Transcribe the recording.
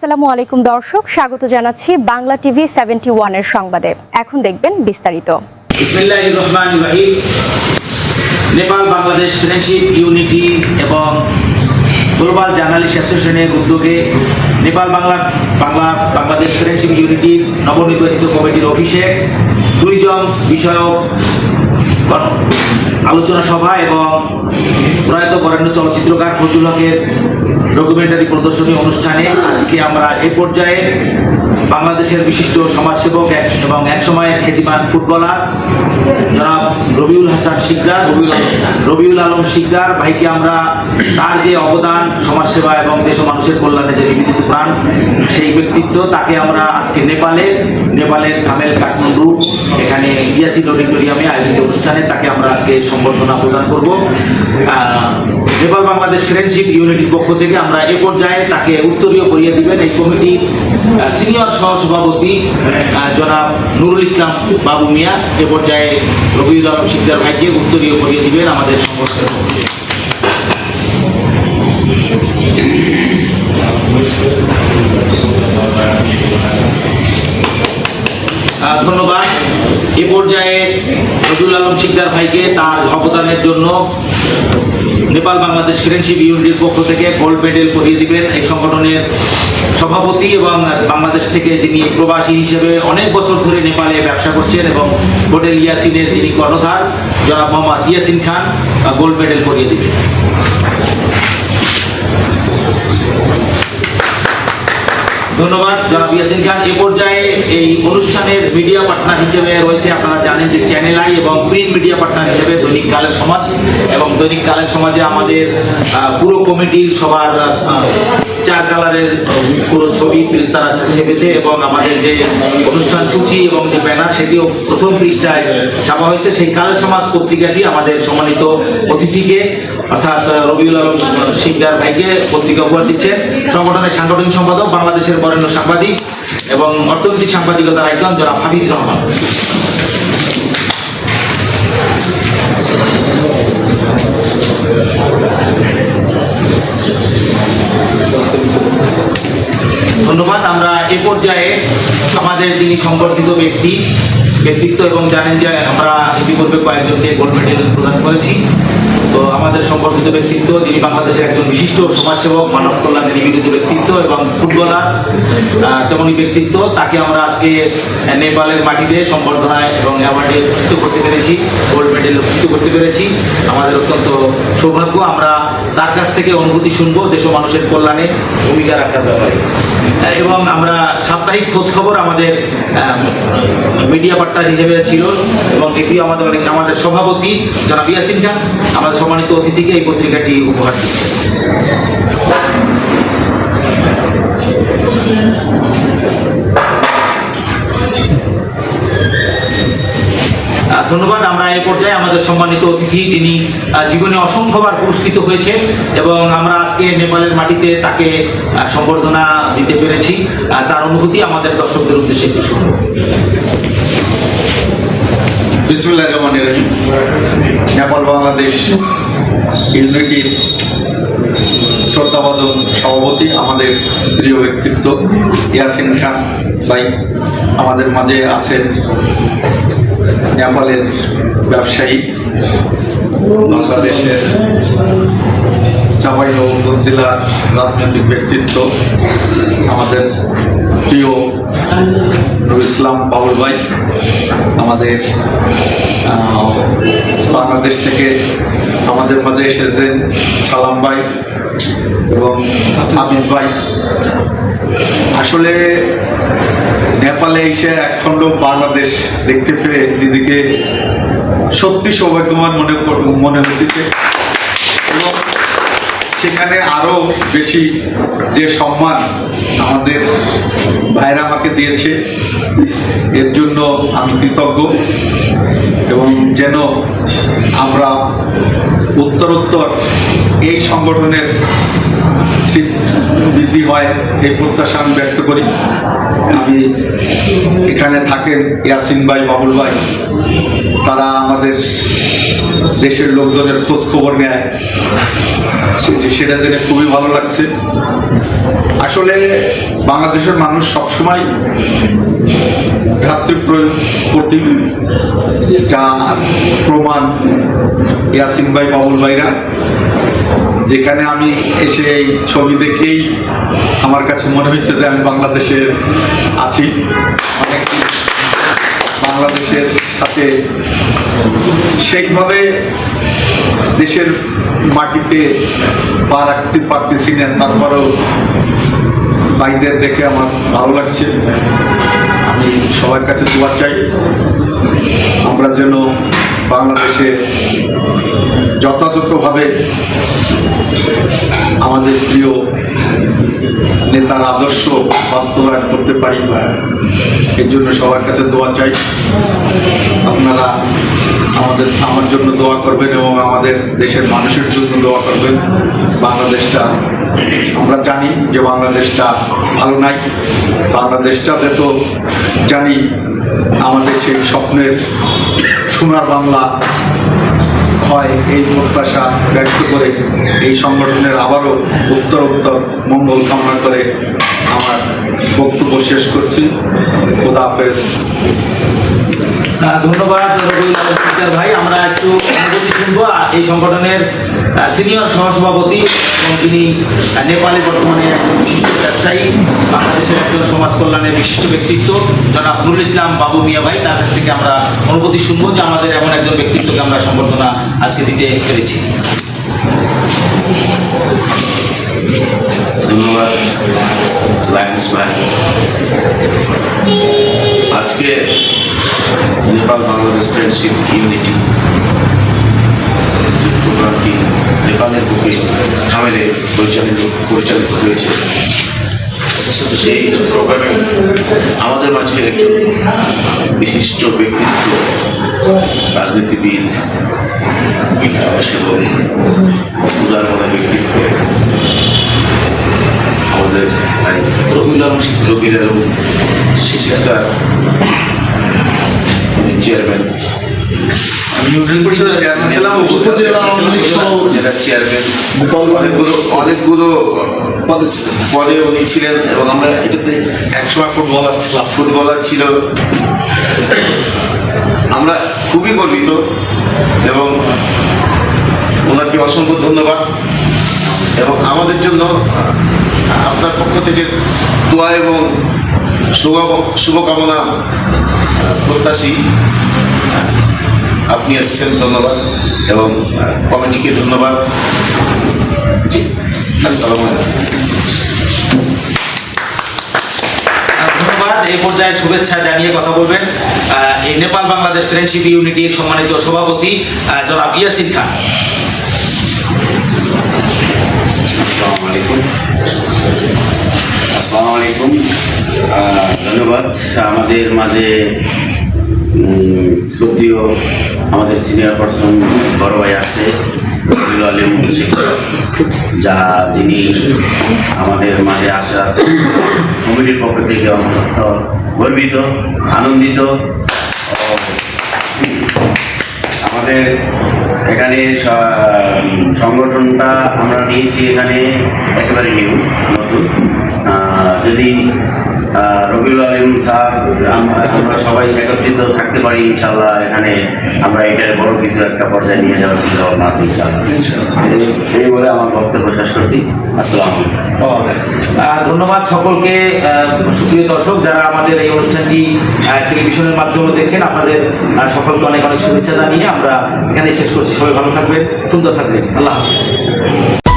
আসসালামু আলাইকুম দর্শক, স্বাগত জানাচ্ছি বাংলা টিভি সেভেন্টি ওয়ানের সংবাদে। এখন দেখবেন বিস্তারিত। নেপাল, বাংলাদেশ ফ্রেন্ডশিপ ইউনিটি এবং গ্লোবাল জার্নালিস্ট অ্যাসোসিয়েশনের উদ্যোগে নেপাল, বাংলা বাংলা, বাংলাদেশ ফ্রেন্ডশিপ ইউনিটির নবনির্বাচিত কমিটির অফিসে ট্যুরিজম বিষয়ক আলোচনা সভা এবং প্রয়াত বরেণ্য চলচ্চিত্রকার ফজলুল হকের ডকুমেন্টারি প্রদর্শনী অনুষ্ঠানে আজকে আমরা এ পর্যায়ে বাংলাদেশের বিশিষ্ট সমাজসেবক এক- এবং একসময়ের খ্যাতিমান ফুটবলার জনাব রবিউল হাসান শিকদার রবিউল আলম রবিউল আলম শিকদার। ভাইকে আমরা তার যে অবদান সমাজসেবা এবং দেশ মানুষের কল্যাণে যে নিবেদিত প্রাণ সেই ব্যক্তিত্ব তাকে আমরা আজকে নেপালে নেপালের থামেল কাঠমান্ডু এখানে ইয়াসিন অডিটোরিয়ামে আয়োজিত অনুষ্ঠানে তাকে আমরা আজকে সম্বর্ধনা প্রদান করব। নেপাল বাংলাদেশ ফ্রেন্ডশিপ ইউনিটির পক্ষ থেকে আমরা এ পর্যায়ে তাকে উত্তরীয় করিয়ে দিবেন এই কমিটি সিনিয়র সহসভাপতি জনাব নুরুল ইসলাম বাবু মিয়া এ পর্যায়ে রবিউল আলম শিকদার ভাইকে উত্তরীয় করিয়ে দিবেন আমাদের থেকে। ধন্যবাদ এ পর্যায়ে নজরুল আলম শিকদার ভাইকে তার অবদানের জন্য নেপাল বাংলাদেশ ফ্রেন্ডশিপ ইউনিটির পক্ষ থেকে গোল্ড মেডেল করিয়ে দিবেন এই সংগঠনের সভাপতি এবং বাংলাদেশ থেকে যিনি প্রবাসী হিসেবে অনেক বছর ধরে নেপালে ব্যবসা করছেন এবং হোটেল ইয়াসিনের যিনি কর্ণধার, জনাব মোহাম্মদ ইয়াসিন খান, গোল্ড মেডেল করিয়ে দিবেন। ধন্যবাদ জনাব ইয়াসিন খান। এ পর্যায়ে এই অনুষ্ঠানের মিডিয়া পার্টনার হিসেবে রয়েছে আপনারা জানেন যে চ্যানেল আই এবং প্রিন্ট মিডিয়া পার্টনার হিসেবে দৈনিক কালের সমাজ এবং দৈনিক কালের সমাজে আমাদের পুরো কমিটির সবার চার কালারের পুরো ছবি তারা ছেপেছে এবং আমাদের যে অনুষ্ঠান সূচি এবং যে ব্যানার সেটিও প্রথম পৃষ্ঠায় ছাপা হয়েছে। সেই কাল সমাজ পত্রিকাটি আমাদের সম্মানিত অতিথিকে, অর্থাৎ রবিউল আলম শিকদার ভাইকে পত্রিকা উপহার দিচ্ছে সংগঠনের সাংগঠনিক সম্পাদক, বাংলাদেশের বরেণ্য সাংবাদিক এবং অর্থনৈতিক সাংবাদিকতার আইকন জনাব হাফিজ রহমান। ধন্যবাদ। আমরা এ পর্যায়ে আমাদের যিনি সম্পর্কিত ব্যক্তি, ব্যক্তিত্ব এবং জানেন যে আমরা ইতিপূর্বে কয়েকজনকে গোল্ড মেডেল প্রদান করেছি। তো আমাদের সম্পর্কিত ব্যক্তিত্ব, যিনি বাংলাদেশের একজন বিশিষ্ট সমাজসেবক, মানব কল্যাণে নিবেদিত ব্যক্তিত্ব এবং ফুটবলার তেমনই ব্যক্তিত্ব, তাকে আমরা আজকে নেপালের মাটিতে সম্বর্ধনায় এবং অ্যাওয়ার্ডে ভূষিত করতে পেরেছি গোল্ড মেডেল ভূষিত করতে পেরেছি। আমাদের অত্যন্ত সৌভাগ্য, আমরা তার কাছ থেকে অনুভূতি শুনব, দেশ মানুষের কল্যাণে ভূমিকা রাখার ব্যাপারে। এবং আমরা সাপ্তাহিক খোঁজ খবর আমাদের মিডিয়া পার্টনার হিসেবে ছিল, এবং এটি আমাদের অনেক, আমাদের সভাপতি জনাব ইয়াসিন খান, আমাদের সম্মানিত অতিথিকে এই পত্রিকাটি উপহার দিচ্ছে ধন্যবাদ। আমরা এই পর্যায়ে আমাদের সম্মানিত অতিথি, যিনি জীবনে অসংখ্যবার পুরস্কৃত হয়েছে এবং আমরা আজকে নেপালের মাটিতে তাকে সম্বর্ধনা দিতে পেরেছি। তার অনুভূতি আমাদের দর্শকদের উদ্দেশ্যে একটু শুনব বিসমুল্লাহ রহমান রহিম। নেপাল বাংলাদেশ ইউনিটির শ্রদ্ধাভাজন সভাপতি, আমাদের প্রিয় ব্যক্তিত্ব ইয়াসিন খান ভাই, আমাদের মাঝে আছেন নেপালের ব্যবসায়ী বাংলাদেশের চাঁপাইনবাবগঞ্জ জেলার রাজনৈতিক ব্যক্তিত্ব আমাদের প্রিয় নুরুল ইসলাম বাবুল ভাই, আমাদের বাংলাদেশ থেকে আমাদের মাঝে এসেছেন সালাম ভাই এবং হাফিজ ভাই। আসলে নেপালে এসে একখণ্ড বাংলাদেশ দেখতে পেয়ে নিজেকে সত্যি সৌভাগ্যবান মনে মনে হতেছে সেখানে আরও বেশি যে সম্মান আমাদের ভাইরা আমাকে দিয়েছে, এর জন্য আমি কৃতজ্ঞ। এবং যেন আমরা উত্তরোত্তর এই সংগঠনের বৃদ্ধি হয়, এই প্রত্যাশা আমি ব্যক্ত করি। আমি এখানে থাকেন ইয়াসিন ভাই, বাবুল ভাই। তারা আমাদের দেশের লোকজনের খোঁজ খবর নেয়। সেটা জেনে খুবই ভালো লাগছে। আসলে বাংলাদেশের মানুষ সবসময় ভ্রাতৃপ্রয়োগ প্রতি যা প্রমাণ ইয়াসিন ভাই, বাবুল ভাইরা, যেখানে আমি এসে এই ছবি দেখেই আমার কাছে মনে হয়েছে যে আমি বাংলাদেশের আছি। অনেক বাংলাদেশের সাথে সেইভাবে দেশের মাটিতে পা রাখতে পারতেছি না, তারপরেও ভাইদের দেখে আমার ভালো লাগছে। আমি সবার কাছে দোয়া চাই। আমরা যেন বাংলাদেশে যথাযথভাবে আমাদের প্রিয় নেতার আদর্শ বাস্তবায়ন করতে পারি। এর জন্য সবার কাছে দোয়া চাই। আপনারা আমাদের, আমার জন্য দোয়া করবেন এবং আমাদের দেশের মানুষের জন্য দোয়া করবেন। বাংলাদেশটা, আমরা জানি যে বাংলাদেশটা ভালো নাই। বাংলাদেশটাতে তো জানি আমাদের সেই স্বপ্নের সোনার বাংলা হয় এই প্রত্যাশা ব্যক্ত করে এই সংগঠনের আবারও উত্তর উত্তর মঙ্গল কামনা করে আমার বক্তব্য শেষ করছি। খোদা হাফেজ। ধন্যবাদ ভাই। আমরা একটু অনুভূতি শুনব এই সংগঠনের সিনিয়র সহসভাপতি এবং আহ, নেপালে বর্তমানে একজন ব্যবসায়ী বাংলাদেশের একজন সমাজ কল্যাণের বিশিষ্ট ব্যক্তিত্ব জনাব নুরুল ইসলাম বাবু মিয়া ভাই। তার কাছ থেকে আমরা অনুভূতি শুনব যে আমাদের এমন একজন ব্যক্তিত্বকে আমরা সম্বর্ধনা আজকে দিতে পেরেছি। ধন্যবাদ লায়ন্স আজকে নেপাল, বাংলাদেশ, ফ্রেন্ডশিপ, ইউনিটি প্রোগ্রামটি নেপালের বুকে থামেলে পরিচালিত পরিচালিত হয়েছে। সেই প্রোগ্রামে আমাদের মাঝে একজন বিশিষ্ট ব্যক্তিত্ব, রাজনীতিবিদ জনসেবক উদার মনের ব্যক্তিত্ব। আমাদের রবিউল রবিউল আলম শিক্ষার চেয়ারম্যান আমি ইউনিয়ন পরিষদের চেয়ারম্যান ছিলাম। জেলার চেয়ারম্যান অনেকগুলো অনেকগুলো পদে। পদে উনি ছিলেন এবং আমরা এটাতে একসময় ফুটবলার ছিলাম। ফুটবলার ছিল। আমরা খুবই গর্বিত এবং ওনাকে অসংখ্য ধন্যবাদ। এবং আমাদের জন্য আপনার পক্ষ থেকে দোয়া এবং শুভ শুভকামনা প্রত্যাশী। আপনি এসেছেন ধন্যবাদ। এবং কমিটিকে ধন্যবাদ। জি আসসালামু আলাইকুম। ধন্যবাদ। এই পর্যায়ে শুভেচ্ছা জানিয়ে কথা বলবেন এই নেপাল বাংলাদেশ ফ্রেন্ডশিপ ইউনিটির সম্মানিত সভাপতি জনাব ইয়াসিন খান। আসসালামু আলাইকুম। আসসালামু আলাইকুম। ধন্যবাদ। আমাদের মাঝে সদ্যীয় আমাদের সিনিয়র পার্সন বড় ভাই আছে আলম যা যিনি আমাদের মাঝে আসা কমিটির পক্ষ থেকে অন্তত গর্বিত, আনন্দিত। আমাদের এখানে সংগঠনটা আমরা নিয়েছি এখানে একেবারে নিউ নতুন। যদি রবিউল আলিম স্যার আম- আমরা সবাই একত্রিত থাকতে পারি ইনশাল্লাহ এখানে আমরা এটার বড় কিছু একটা পর্যায়ে নিয়ে যাওয়ার চিন্তা ভাবনা আছে ইনশাল্লাহ এই- বলে আমার বক্তব্য শেষ করছি। আসসালামু ধন্যবাদ সকলকে। সুপ্রিয় দর্শক যারা আমাদের এই অনুষ্ঠানটি টেলিভিশনের মাধ্যমে দেখছেন আপনাদের সকলকে অনেক অনেক শুভেচ্ছা জানিয়ে আমরা এখানে শেষ করছি। সবাই ভালো থাকবেন সুন্দর থাকবেন। আল্লাহ হাফিজ।